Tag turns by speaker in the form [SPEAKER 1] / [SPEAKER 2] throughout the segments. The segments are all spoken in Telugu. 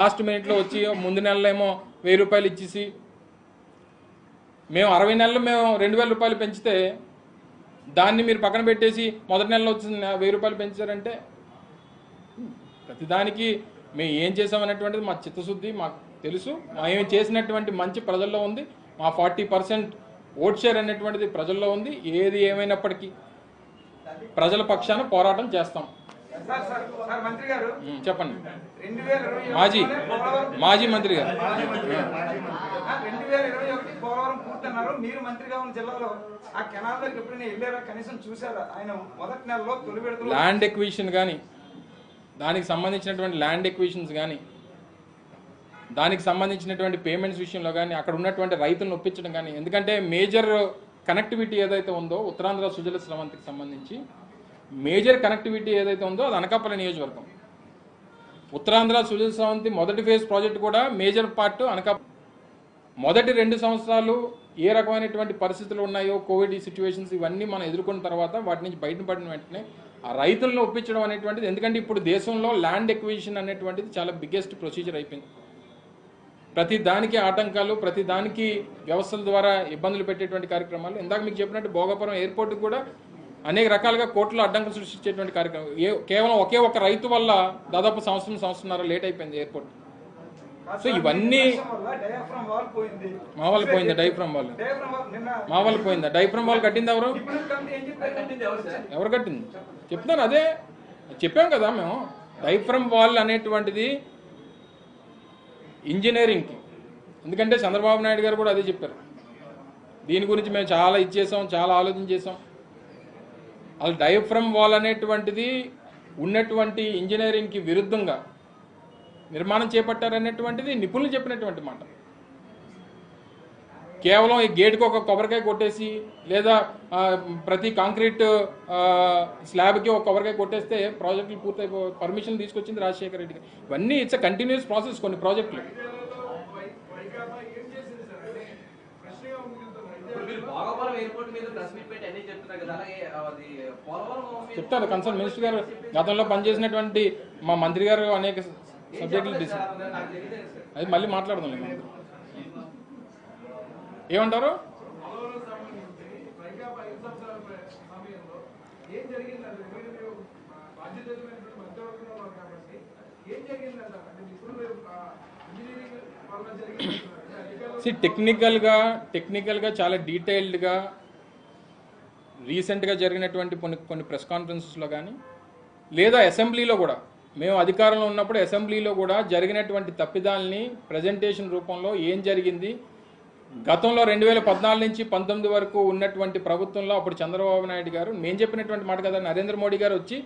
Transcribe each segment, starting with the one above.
[SPEAKER 1] లాస్ట్ మినిట్లో వచ్చి ముందు నెలలేమో ఏమో వెయ్యి రూపాయలు ఇచ్చేసి మేము అరవై నెలలు మేము రెండు వేల రూపాయలు పెంచితే దాన్ని మీరు పక్కన పెట్టేసి మొదటి నెలలో వచ్చిన వెయ్యి రూపాయలు పెంచారంటే ప్రతిదానికి మేము ఏం చేసామనేటువంటిది మా చిత్తశుద్ధి మాకు తెలుసు. మేము చేసినటువంటి మంచి ప్రజల్లో ఉంది. మా ఫార్టీ పర్సెంట్ ఓట్ షేర్ అనేటువంటిది ప్రజల్లో ఉంది. ఏది ఏమైనప్పటికీ ప్రజల పక్షాన పోరాటం చేస్తాం. చెప్పండి. మాజీ మాజీ మంత్రి గారు.
[SPEAKER 2] రెండు వేల ఇరవై ఒకటి పోలవరం పూర్తన్నారు. మీరు మంత్రిగా ఉన్న జిల్లాలో ఆ కెనాల్ దగ్గర ఎప్పుడైనా వెళ్ళారా? కనీసం చూసారా ఆయన మొదటి నెలలో తొలి విడతలో
[SPEAKER 1] ల్యాండ్ ఎక్విషన్ కానీ దానికి సంబంధించినటువంటి ల్యాండ్ ఎక్విషన్స్ కానీ దానికి సంబంధించినటువంటి పేమెంట్స్ విషయంలో కానీ అక్కడ ఉన్నటువంటి రైతులను ఒప్పించడం కానీ ఎందుకంటే మేజర్ కనెక్టివిటీ ఏదైతే ఉందో ఉత్తరాంధ్ర సుజల స్రవంతికి సంబంధించి మేజర్ కనెక్టివిటీ ఏదైతే ఉందో అది అనకాపల్లి నియోజకవర్గం. ఉత్తరాంధ్ర సుజల సావంతి మొదటి ఫేజ్ ప్రాజెక్ట్ కూడా మేజర్ పార్ట్ అనకా మొదటి రెండు సంవత్సరాలు ఏ రకమైనటువంటి పరిస్థితులు ఉన్నాయో కోవిడ్ సిచ్యువేషన్స్ ఇవన్నీ మనం ఎదుర్కొన్న తర్వాత వాటి నుంచి బయటపడిన వెంటనే ఆ రైతులను ఒప్పించడం అనేటువంటిది. ఎందుకంటే ఇప్పుడు దేశంలో ల్యాండ్ ఎక్విజిషన్ అనేటువంటిది చాలా బిగ్గెస్ట్ ప్రొసీజర్ అయిపోయింది. ప్రతి దానికి ఆటంకాలు ప్రతి దానికి వ్యవస్థల ద్వారా ఇబ్బందులు పెట్టేటువంటి కార్యక్రమాలు. ఇందాక మీకు చెప్పినట్టు భోగాపురం ఎయిర్పోర్ట్ కూడా అనేక రకాలుగా కోర్టులో అడ్డంకులు సృష్టించేటువంటి కార్యక్రమం. ఏ కేవలం ఒకే ఒక రైతు వల్ల దాదాపు సంవత్సరం సంవత్సరంన్నర లేట్ అయిపోయింది ఎయిర్పోర్ట్. సో ఇవన్నీ మా వాళ్ళు పోయిందా డైఫ్రమ్ వాళ్ళు
[SPEAKER 2] డయాఫ్రమ్ వాల్ నిన్న
[SPEAKER 1] మా వాళ్ళు పోయిందా? డైఫ్రమ్ వాళ్ళు కట్టింది ఎవరు? ఎవరు కట్టింది? చెప్తున్నారు అదే. చెప్పాం కదా మేము. డైఫ్రమ్ వాల్ అనేటువంటిది ఇంజనీరింగ్కి. ఎందుకంటే చంద్రబాబు నాయుడు గారు కూడా అదే చెప్పారు. దీని గురించి మేము చాలా ఇచ్చేసాం చాలా ఆలోచన చేసాం. అసలు డైఫ్రమ్ వాల్ అనేటువంటిది ఉన్నటువంటి ఇంజనీరింగ్కి విరుద్ధంగా నిర్మాణం చేపట్టారనేటువంటిది నిపుణులు చెప్పినటువంటి మాట. కేవలం ఈ గేట్కి ఒక కొబ్బరికాయ కొట్టేసి లేదా ప్రతి కాంక్రీట్ స్లాబ్కి ఒక కొబ్బరికాయ కొట్టేస్తే ప్రాజెక్టులు పూర్తయిపో పర్మిషన్ తీసుకొచ్చింది రాజశేఖర రెడ్డి ఇవన్నీ ఇట్స్ అ కంటిన్యూస్ ప్రాసెస్ కొన్ని ప్రాజెక్టులు
[SPEAKER 3] ఇప్పుడు మీరు భోగాపురం ఎయిర్పోర్ట్ మీద ప్రెస్ మీట్ పెట్టి అన్ని చెప్తున్నారు కదా అలాగే అది పోలవరం మీద
[SPEAKER 1] చెప్తారు కన్సర్న్ మినిస్టర్ గారు గతంలో పనిచేసినటువంటి మా మంత్రి గారు అనేక సబ్జెక్టులు. అది మళ్ళీ మాట్లాడదాం లేండి. ఏమంటారు
[SPEAKER 4] ఏం జరిగిందంటే ఇప్పుడు ఇంజనీరింగ్
[SPEAKER 1] సి టెక్నికల్గా టెక్నికల్గా చాలా డీటెయిల్డ్గా రీసెంట్గా జరిగినటువంటి కొన్ని కొన్ని ప్రెస్ కాన్ఫరెన్సెస్లో కానీ లేదా అసెంబ్లీలో కూడా. మేము అధికారంలో ఉన్నప్పుడు అసెంబ్లీలో కూడా జరిగినటువంటి తప్పిదాలని ప్రజెంటేషన్ రూపంలో ఏం జరిగింది? గతంలో రెండు వేల పద్నాలుగు నుంచి పంతొమ్మిది వరకు ఉన్నటువంటి ప్రభుత్వంలో అప్పుడు చంద్రబాబు నాయుడు గారు మేము చెప్పినటువంటి మాట కదా నరేంద్ర మోడీ గారు వచ్చి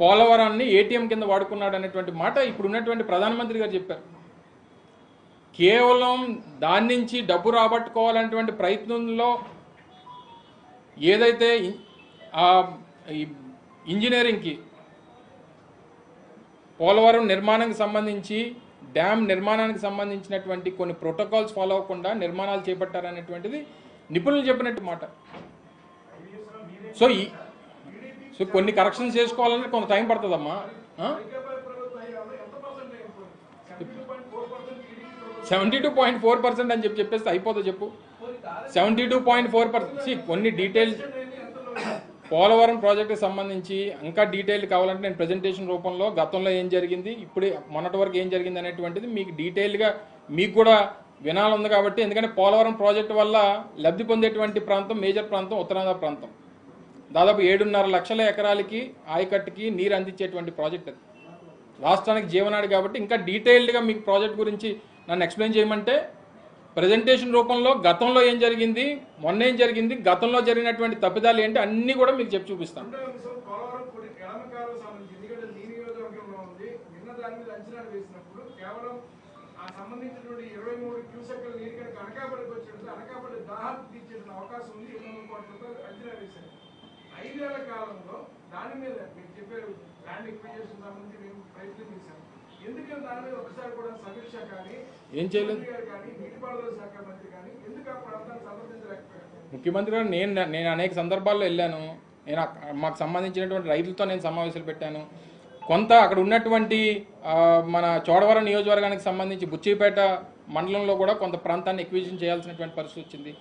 [SPEAKER 1] పోలవరాన్ని ఏటీఎం కింద వాడుకున్నాడు అనేటువంటి మాట ఇప్పుడు ఉన్నటువంటి ప్రధానమంత్రి గారు చెప్పారు. కేవలం దాని నుంచి డబ్బు రాబట్టుకోవాలనేటువంటి ప్రయత్నంలో ఏదైతే ఇంజనీరింగ్కి పోలవరం నిర్మాణానికి సంబంధించి డ్యామ్ నిర్మాణానికి సంబంధించినటువంటి కొన్ని ప్రోటోకాల్స్ ఫాలో అవ్వకుండా నిర్మాణాలు చేపట్టారనేటువంటిది నిపుణులు చెప్పినట్టు మాట. సో ఈ సో కొన్ని కరెక్షన్స్ చేసుకోవాలంటే కొంత టైం పడుతుందమ్మా ఆ?
[SPEAKER 4] వైకాపా ప్రభుత్వం అయ్యాలో ఎంత పర్సెంట్ అయిపోయింది seventy point four percent TDP
[SPEAKER 1] seventy two point four percent అని చెప్పి చెప్పేస్తే అయిపోతా చెప్పు. Seventy two point four percent. కొన్ని డీటెయిల్స్ పోలవరం ప్రాజెక్టుకి సంబంధించి ఇంకా డీటెయిల్ కావాలంటే నేను ప్రజెంటేషన్ రూపంలో గతంలో ఏం జరిగింది ఇప్పుడు మొన్నటి వరకు ఏం జరిగింది అనేటువంటిది మీకు డీటెయిల్గా మీకు కూడా వినాలంది కాబట్టి ఎందుకంటే పోలవరం ప్రాజెక్టు వల్ల లబ్ధి పొందేటువంటి ప్రాంతం మేజర్ ప్రాంతం ఉత్తరాంధ్ర ప్రాంతం. దాదాపు ఏడున్నర లక్షల ఎకరాలకి ఆయకట్టుకి నీరు అందించేటువంటి ప్రాజెక్ట్ అది. రాష్ట్రానికి జీవనాడు కాబట్టి ఇంకా డీటెయిల్డ్గా మీకు ప్రాజెక్ట్ గురించి నన్ను ఎక్స్ప్లెయిన్ చేయమంటే ప్రజెంటేషన్ రూపంలో గతంలో ఏం జరిగింది మొన్న ఏం జరిగింది గతంలో జరిగినటువంటి తప్పిదాలు ఏంటి అన్నీ కూడా మీకు చెప్పి చూపిస్తాను.
[SPEAKER 4] ఐదేళ్ళ కాలంలో దాని మీద మీరు చెప్పారు ల్యాండ్ ఎక్విజేషన్ సంబంధించి మేము ప్రయత్నం చేశాము.
[SPEAKER 1] ఏం చేయలేదు? ముఖ్యమంత్రి గారు నేను నేను అనేక సందర్భాల్లో వెళ్ళాను. నేను మాకు సంబంధించినటువంటి రైతులతో నేను సమావేశాలు పెట్టాను. కొంత అక్కడ ఉన్నటువంటి మన చోడవరం నియోజకవర్గానికి సంబంధించి బుచ్చిపేట మండలంలో కూడా కొంత ప్రాంతాన్ని ఎక్విజిషన్ చేయాల్సినటువంటి పరిస్థితి వచ్చింది.